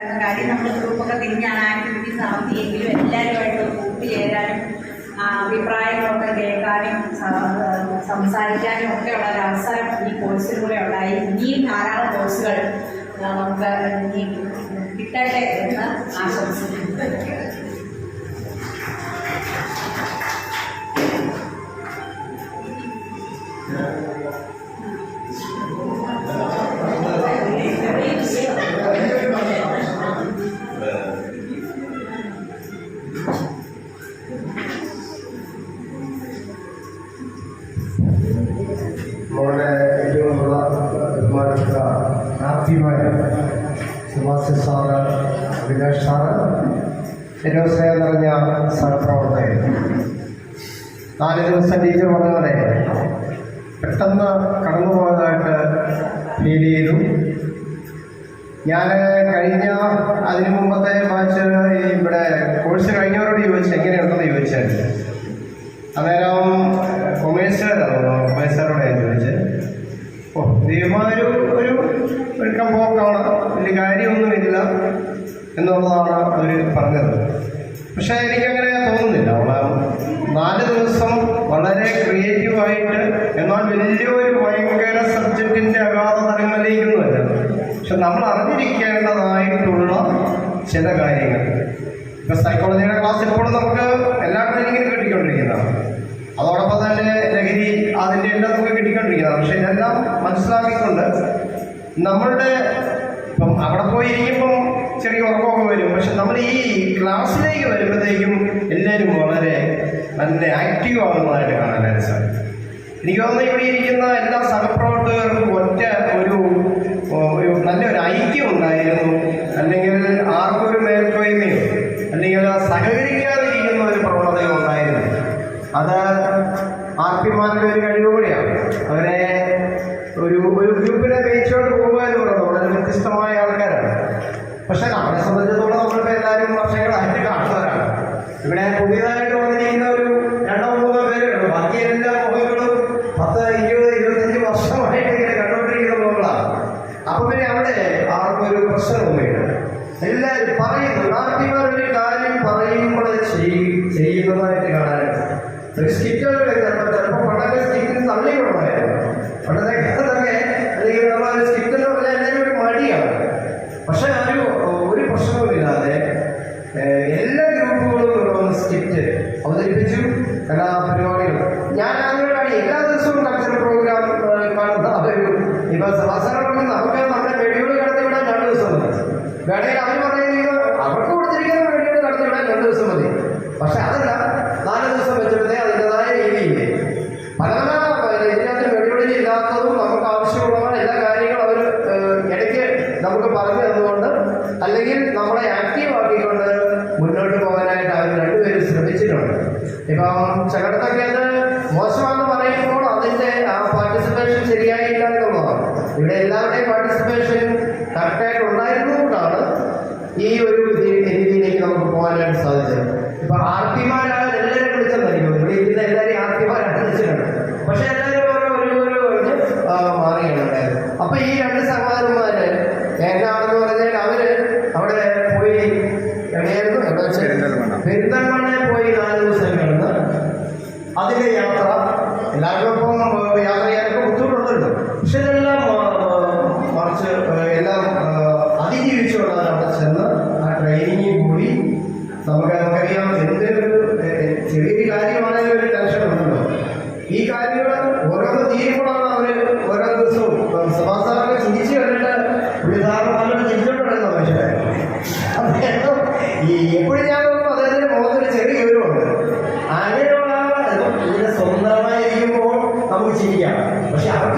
കാര്യം നമ്മൾ ഗ്രൂപ്പൊക്കെ തിരിഞ്ഞാണ് ആക്ടിവിറ്റീസ് നടത്തിയെങ്കിലും എല്ലാവരുമായിട്ട് കൂട്ടുചേരാനും ചേരാനും അഭിപ്രായങ്ങളൊക്കെ കേൾക്കാനും സംസാരിക്കാനും ഒക്കെ ഉള്ള ഒരു അവസരം ഈ കോഴ്സിലൂടെ ഉണ്ടായി. ഇനിയും ധാരാളം കോഴ്സുകൾ നമുക്ക് ഇനി കിട്ടട്ടെ എന്ന് ആശംസിക്കുന്നു. നമ്മുടെ ഏറ്റവും സ്നേഹം നിറഞ്ഞ സഹപ്രവർത്തകർ നാല് ദിവസം ടീച്ചർ പറഞ്ഞ പോലെ പെട്ടെന്ന് കടന്നു ഫീൽ ചെയ്തു. ഞാൻ കഴിഞ്ഞ അതിനു മുമ്പത്തെ മാച്ച് ഇവിടെ കോഴ്സ് കഴിഞ്ഞവരോട് ചോദിച്ചു എങ്ങനെയുണ്ടെന്ന് ചോദിച്ചായിരുന്നു അന്നേരം കൊമേഴ്സുകാരാണ് കൊമേഴ്സുകാരോട് ഞാൻ ചോദിച്ചത് ഓ ദൈവമായൊരു ഒരു ഒരു പോക്കാണ് വലിയ കാര്യമൊന്നുമില്ല എന്നുള്ളതാണ് അവർ പറഞ്ഞത്. പക്ഷേ എനിക്കങ്ങനെ തോന്നുന്നില്ല. അവൾ നാല് ദിവസം വളരെ ക്രിയേറ്റീവായിട്ട് എന്നാൽ വലിയൊരു ഭയങ്കര സബ്ജക്റ്റിന്റെ അഗാധ തലങ്ങളിലേക്കൊന്നുമല്ല പക്ഷെ നമ്മൾ അറിഞ്ഞിരിക്കേണ്ടതായിട്ടുള്ള ചില കാര്യങ്ങൾ. ഇപ്പൊ സൈക്കോളജിയുടെ ക്ലാസ് ഇപ്പോഴും നമുക്ക് എല്ലാ ട്രെയിനിങ്ങിനും കിട്ടിക്കൊണ്ടിരിക്കുന്നതാണ്. അതോടൊപ്പം തന്നെ ലഹരി അതിന്റെ എല്ലാം നമുക്ക് കിട്ടിക്കൊണ്ടിരിക്കുന്നതാണ്. പക്ഷെ ഇതെല്ലാം മനസ്സിലാക്കിക്കൊണ്ട് നമ്മളുടെ ഇപ്പം അവിടെ പോയി ഇരിക്കുമ്പം ചെറിയ ഉറക്കമൊക്കെ വരും. പക്ഷെ നമ്മൾ ഈ ക്ലാസ്സിലേക്ക് വരുമ്പോഴത്തേക്കും എല്ലാവരും വളരെ നല്ല ആക്റ്റീവ് ആകുന്നതായിട്ട് കാണാനായിട്ട് സാധിക്കും. എനിക്ക് തോന്നുന്നു ഇവിടെ ഇരിക്കുന്ന എല്ലാ സഹപ്രവർത്തകർക്കും ഒറ്റ ഒരു നല്ലൊരു ഐക്യം ഉണ്ടായിരുന്നു അല്ലെങ്കിൽ ആർക്കും ഒരു മേൽക്കോയ്മയോ അല്ലെങ്കിൽ സഹകരിക്കാതിരിക്കുന്ന ഒരു പ്രവണതയോ ഉണ്ടായിരുന്നു അത് ആർ പിമാരുടെ ഒരു കഴിവ് കൂടിയാണ് അവരെ ഒരു ഒരു ഗ്രൂപ്പിനെ നയിച്ചുകൊണ്ട് പോകുക എന്ന് പറയുന്നത് വളരെ വ്യത്യസ്തമായ ആൾക്കാരാണ് പക്ഷെ നമ്മളെ സംബന്ധിച്ചിടത്തോളം നമ്മളിപ്പോൾ എല്ലാവരും വർഷങ്ങളായിട്ട് കാണുന്നവരാണ് ഇവിടെ പുതിയതായിട്ട് വന്നിരിക്കുന്ന ഒരു രണ്ടോ മൂന്നോ പേരേ ഉള്ളൂ ബാക്കി എല്ലാ മുഖങ്ങളും പത്ത് ഇരുപത് ഇരുപത്തഞ്ച് വർഷമായിട്ട് ഇങ്ങനെ കണ്ടുകൊണ്ടിരിക്കുന്ന മുഖങ്ങളാണ് അപ്പൊ പിന്നെ അവിടെ ആർക്കും ഒരു പ്രശ്നമൊന്നുമില്ല എല്ലാവരും പറയുന്നു നാട്ടിമാർ ഒരു കാര്യം പറയുമ്പോൾ അത് ചെയ്- ചെയ്യുന്നതായിട്ട് കാണാനുണ്ട് ഒരു സ്കിറ്റുകൾ ചിലപ്പോൾ ചിലപ്പോൾ പണ്ടൊക്കെ സ്കിറ്റിന് തള്ളി കൊടുക്കുമായിരുന്നു പണ്ടത്തെ കാലത്തൊക്കെ അല്ലെങ്കിൽ നമ്മൾ സ്കിറ്റ് എന്ന് പറഞ്ഞാൽ എല്ലാവരും ഒരു മടിയാണ് പക്ഷെ ഒരു ഒരു പ്രശ്നവുമില്ലാതെ ഏഹ്, എല്ലാ ഗ്രൂപ്പുകളും കൊണ്ടുവന്ന സ്കിറ്റ് അവതരിപ്പിച്ചു. കലാപരിപാടികൾ ഞാൻ അങ്ങനെയാണ് എല്ലാ ദിവസവും കൾച്ചറൽ പ്രോഗ്രാം കാണുന്ന അവരും ഇപ്പൊ സമാസാരം നമുക്ക് നമ്മുടെ വെടിയോട് കടത്തി വിടാൻ രണ്ട് ദിവസം മതി. വേണമെങ്കിൽ അവർ പറയുന്നത് അവർക്ക് കൊടുത്തിരിക്കുന്ന വെടിയോട് കടത്തി വിടാൻ രണ്ട് ദിവസം മതി. പക്ഷെ അതല്ല നാല് ദിവസം വെച്ചിട്ടേ അതിന്റെതായ രീതിയില്ലേ? പല പല ഇതിനകത്ത് വെടിവെടി ഇല്ലാത്തതും നമുക്ക് ആവശ്യമുള്ള എല്ലാ കാര്യങ്ങളും അവർ ഇടയ്ക്ക് നമുക്ക് പറഞ്ഞു തന്നുകൊണ്ട് അല്ലെങ്കിൽ നമ്മളെ ഇപ്പം ചിലയിടത്തൊക്കെ നമുക്ക് ചിരിക്കാം പക്ഷെ അവർക്ക് അത്ര ചിരി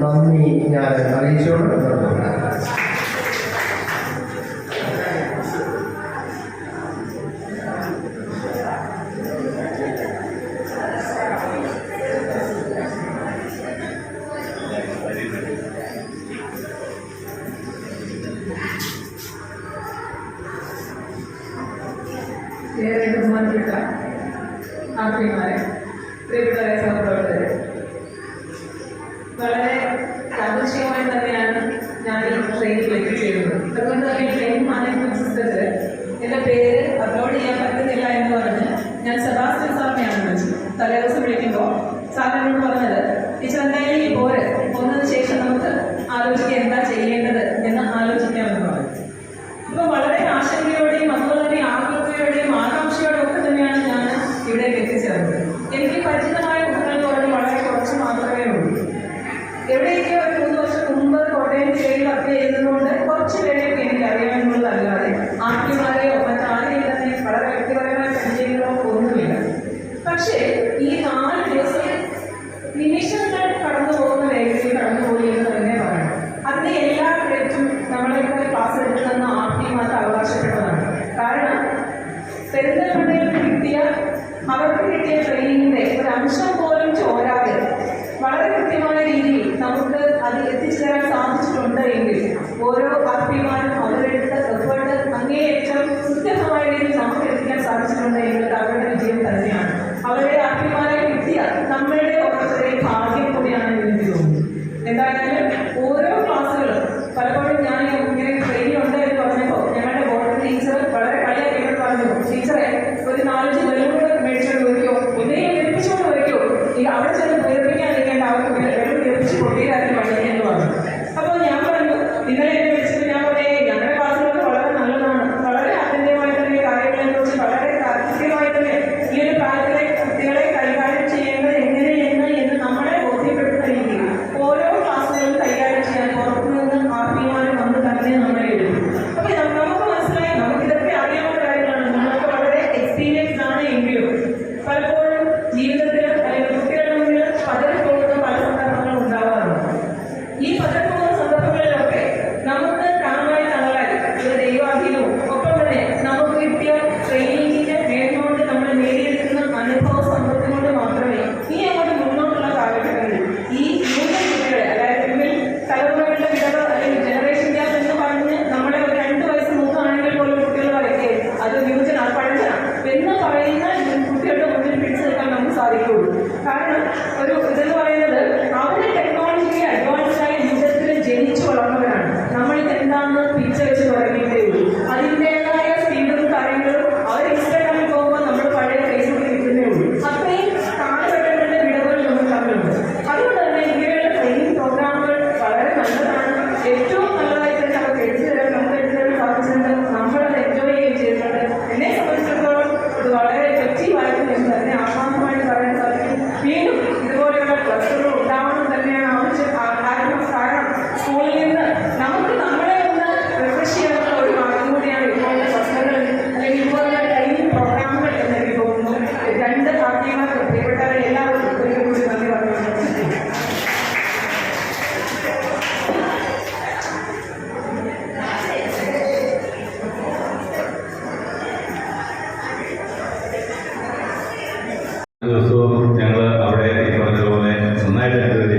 നന്ദി ഞാൻ അറിയിച്ചുകൊണ്ട് ഏറെ ബഹുമാനപ്പെട്ട ആർപിമാരെ പ്രിയപ്പെട്ട സഹപ്രവർത്തകരെ വളരെ സന്തോഷകമായി തന്നെയാണ് ഞാൻ ഈ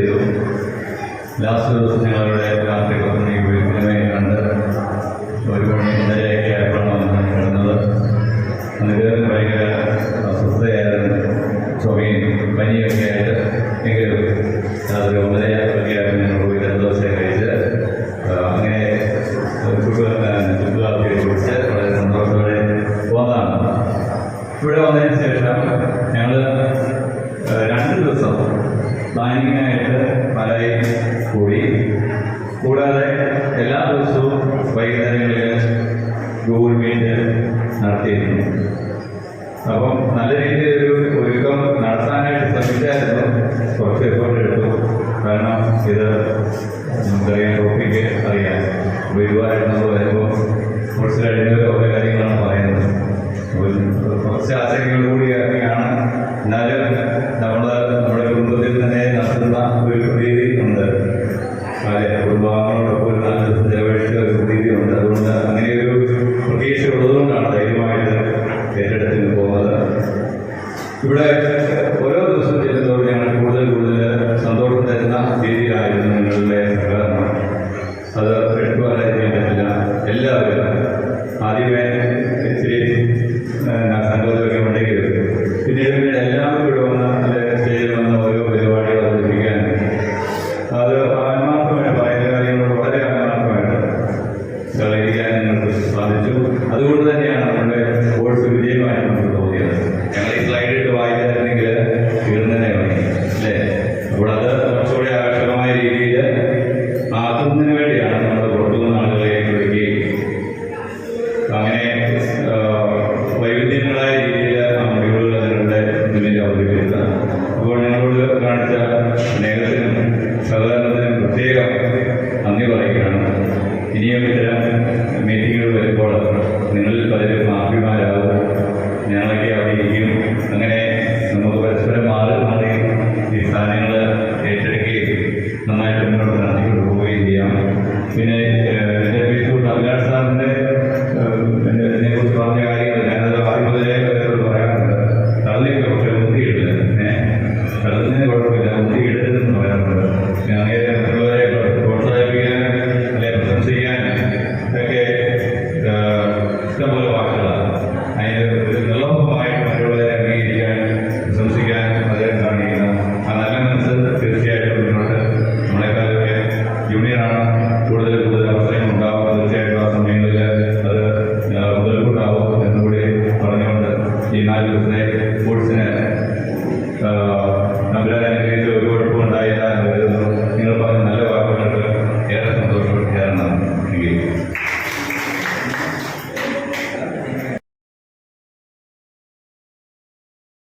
ചെയ്തു ലാസ്റ്റ് ദിവസം ഞങ്ങളുടെ രാത്രി പത്നി വീട്ടിനെ കണ്ട് ഒരു മണി ഒന്നരയൊക്കെ ആയപ്പോഴാണ് കിടന്നത്. അന്നിട്ട് ഭയങ്കര അസ്വസ്ഥയായിരുന്നു. ചുമയും പനിയൊക്കെ ആയിട്ട് എങ്കിലും രാത്രി ഒന്നരയൊക്കെ ആയിരുന്നു ഞങ്ങൾ പോയി രണ്ട് ദിവസം കഴിച്ച് അങ്ങനെ ചുറ്റുകാപ്പി കുടിച്ച് വളരെ സന്തോഷത്തോടെ പോന്നതാണ്. ഇവിടെ വന്നതിന് ശേഷം ഞങ്ങൾ രണ്ട് ദിവസം ബാങ്കിങ്ങിനായിട്ട് മലയിൽ കൂടി. കൂടാതെ എല്ലാ ദിവസവും വൈകുന്നേരങ്ങളിൽ ഗൂഗിൾ മീറ്റ് നടത്തിയിരുന്നു. അപ്പം നല്ല രീതിയിൽ ഒരു ഒരുക്കം നടത്താനായിട്ട് ശ്രമിച്ചായിരുന്നു. കുറച്ച് എഫേർട്ട് എടുത്തു. കാരണം ഇത് നമുക്കറിയാം ടോപ്പിക്ക് അറിയാം. ഗുരുവായൂർ നമ്മൾ വരുമ്പോൾ കുറച്ച് കഴിഞ്ഞവരോ ഓരോ ദിവസം ചെല്ലുന്നതോടെ കൂടുതൽ കൂടുതൽ സന്തോഷം തരുന്ന രീതിയിലായിരുന്നു നിങ്ങളുടെ സഹകരണം. അത് എടുത്തു പറ്റില്ല. എല്ലാവരും ആദ്യമേ ഇച്ചിരി സങ്കോചമൊക്കെ ഉണ്ടെങ്കിലും പിന്നീട് പിന്നീട് എല്ലാവരും ഇവിടെ വന്ന് നല്ല സ്റ്റേജിൽ വന്ന ഓരോ പരിപാടികൾ അവതരിപ്പിക്കാൻ. അത് ആത്മാർത്ഥമായിട്ട് പറയുന്ന കാര്യങ്ങൾ വളരെ ആത്മാർത്ഥമായിട്ട് കളിക്കാൻ നിങ്ങൾക്ക് സാധിച്ചു. അതുകൊണ്ട് തന്നെയാണ് കൂടുതൽ